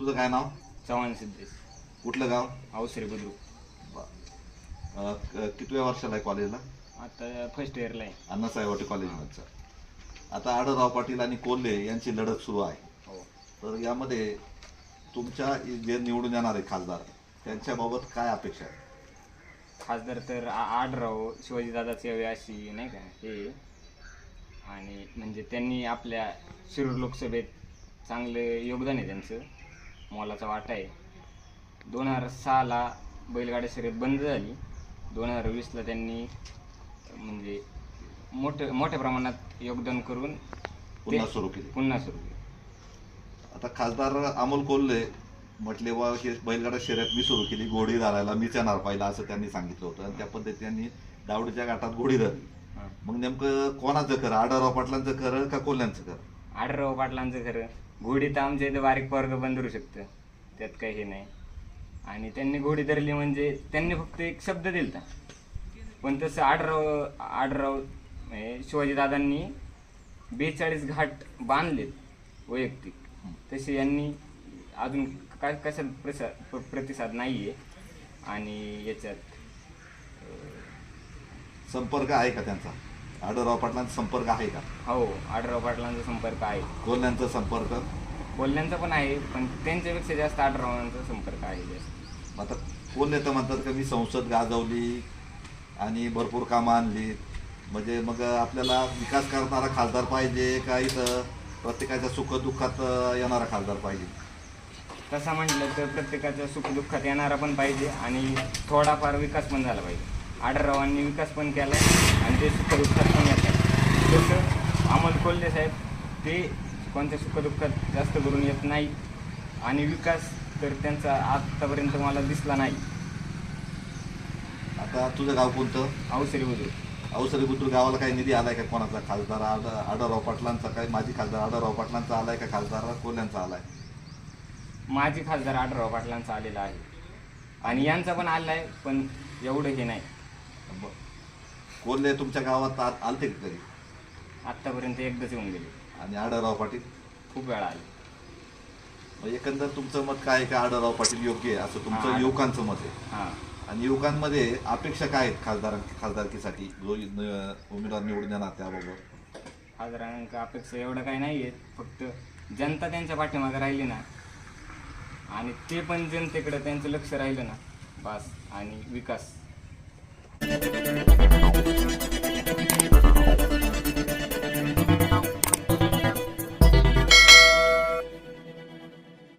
तुझं काय नाव? चव्हाण सिद्धेश. कुठलं गाव? अवसरी बुद्रुक. अं, क- कितव्या वर्षाला आहे कॉलेजला आता फर्स्ट इयरला आहे. अण्णासाहेब कॉलेजमधचं आता आडरराव पाटील आणि कोल्हे यांची लढत सुरू आहे. हो. तर यामध्ये तुमच्या जे निवडून येणार आहे खासदार त्यांच्याबाबत काय अपेक्षा आहे? खासदार तर आ- आडराव शिवाजी दादाच यावे अशी नाही का हे. आणि म्हणजे त्यांनी आपल्या शिरूर लोकसभेत चांगले योगदान आहे त्यांचं. मोलाचा वाटा आहे. दोन हजार सहाला बैलगाड्या शर्यत बंद झाली. दोन हजार वीसला त्यांनी म्हणजे मोठं मोठ्या प्रमाणात योगदान करून पुन्हा सुरू केली. पुन्हा सुरू केलं. आता खासदार अमोल कोल्हे म्हटले वा हे बैलगाडा शर्यत मी सुरू केली घोडी धरायला मीच येणार पाहिला असं त्यांनी सांगितलं होतं. आणि त्या पद्धतीने दावडीच्या घाटात घोडी धरली. मग नेमकं कोणाचं खरं? आडरराव पाटलांचं खरं का कोल्ह्यांचं खरं? आडराव पाटलांचं खरं. घोडी तर आमच्या इथं बारीक वर्ग बंद धरू शकतं. त्यात काही हे नाही. आणि त्यांनी घोडी धरली म्हणजे त्यांनी फक्त एक शब्द दिलता. पण तसं आडराव आडराव शिवाजीदादांनी बेचाळीस घाट बांधलेत वैयक्तिक. तसे यांनी अजून काय कशात प्रसाद प्रतिसाद नाही आहे आणि याच्यात संपर्क आहे का त्यांचा? आडरराव पाटलांचा संपर्क आहे का? हो आडराव पाटलांचा संपर्क आहे. कोल्ह्यांचा संपर्क? कोल्ह्यांचा पण आहे पण त्यांच्यापेक्षा जास्त आडरावांचा संपर्क आहे जास्त. आता कोल्हे तर म्हणतात का मी संसद गाजवली आणि भरपूर कामं आणली. म्हणजे मग आपल्याला विकास करणारा खासदार पाहिजे का इथं प्रत्येकाच्या सुखदुःखात येणारा खासदार पाहिजे? तसं म्हटलं तर प्रत्येकाच्या सुखदुःखात येणारा पण पाहिजे आणि थोडाफार विकास पण झाला पाहिजे. आढळरावांनी विकास पण केला आणि ते सुखदुःखात पण येतात तसं अमोल कोल्हे साहेब ते कोणत्या सुखदुःखात जास्त करून येत नाही आणि विकास तर त्यांचा आत्तापर्यंत मला दिसला नाही. आता तुझं गाव कोणतं? अवसरी बुद्रुक. अवसरी बुद्रुक गावाला काही निधी आलाय का कोणाचा? खासदार आड आडरराव पाटलांचा काय? माजी खासदार आडरराव पाटलांचा आलाय का? खासदार कोल्ह्यांचा आलाय? माझी खासदार आढळराव पाटलांचा आलेला आहे. आणि यांचा पण आला आहे पण एवढं हे नाही. ब- कोल्हे तुमच्या गावात आ- आलते का कधी? आत्तापर्यंत एकदाच येऊन गेले. आणि आडरराव पाटील? खूप वेळा आले. मग एकंदर तुमचं मत काय आहे का? आडरराव पाटील योग्य आहे? असं तुमचं हा. युवकांचं मत आहे. हां. आणि युवकांमध्ये अपेक्षा काय आहेत खासदार खासदारकीसाठी? जो न- उमेदवार निवडून येणार त्याबाबत साधारण अपेक्षा एवढं काही नाही आहेत. फक्त जनता त्यांच्या पाठीमागे राहिली ना आणि ते पण जनतेकडे त्यांचं लक्ष राहिलं ना बस आणि विकास. Thank you.